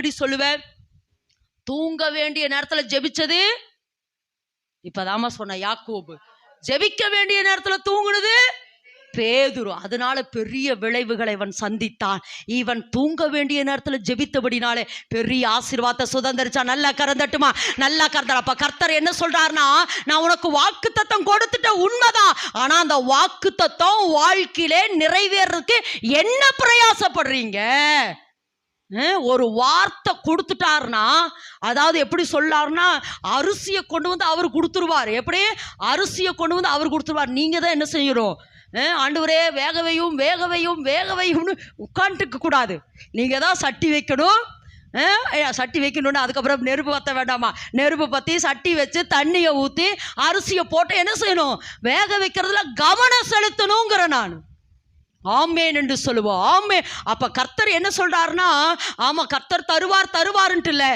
அடிக்கடி சொல்லுவேன்? தூங்க வேண்டிய நேரத்துல ஜெபிச்சது? இப்பதாமா சொன்ன யாக்கோபு. ஜெபிக்க வேண்டிய நேரத்துல தூங்குனது? பேதுரு. அதனால பெரிய விளைவுகளை இவன் சந்தித்தான். இவன் தூங்க வேண்டிய நேரத்துல ஜெபித்தபடினாலே பெரிய ஆசீர்வாதத்தை சுதந்திரிச்சா நல்லா கறந்தட்டுமா நல்லா கறந்தார் அப்ப கர்த்தர் என்ன சொல்றாருன்னா நான் உனக்கு வாக்கு தத்தம் கொடுத்துட்ட உண்மைதான். ஆனா அந்த வாக்கு தத்தம் வாழ்க்கையிலே நிறைவேறதுக்கு என்ன பிரயாசப்படுறீங்க? ஒரு வார்த்தை கொடுத்துட்டாருன்னா அதாவது எப்படி சொல்லாருன்னா அரிசியை கொண்டு வந்து அவர் கொடுத்துருவார். எப்படி? அரிசியை கொண்டு வந்து அவர் கொடுத்துருவார். நீங்கள் தான் என்ன செய்யணும்? ஆண்டவரே வேகவையும் வேகவையும் வேகவையும்னு உட்காந்துக்க கூடாது. நீங்கள் தான் சட்டி வைக்கணும். சட்டி வைக்கணும்னு அதுக்கப்புறம் நெருப்பு பற்ற வேண்டாமா? நெருப்பு பற்றி சட்டி வச்சு தண்ணியை ஊற்றி அரிசியை போட்டு என்ன செய்யணும்? வேக வைக்கிறதுல கவனம் செலுத்தணுங்கிற நான். ஆமேன் என்று சொல்லுவோம். ஆமே அப்போ கர்த்தர் என்ன சொல்கிறாருன்னா ஆமாம் கர்த்தர் தருவார் தருவாருன்ட்டு இல்லை.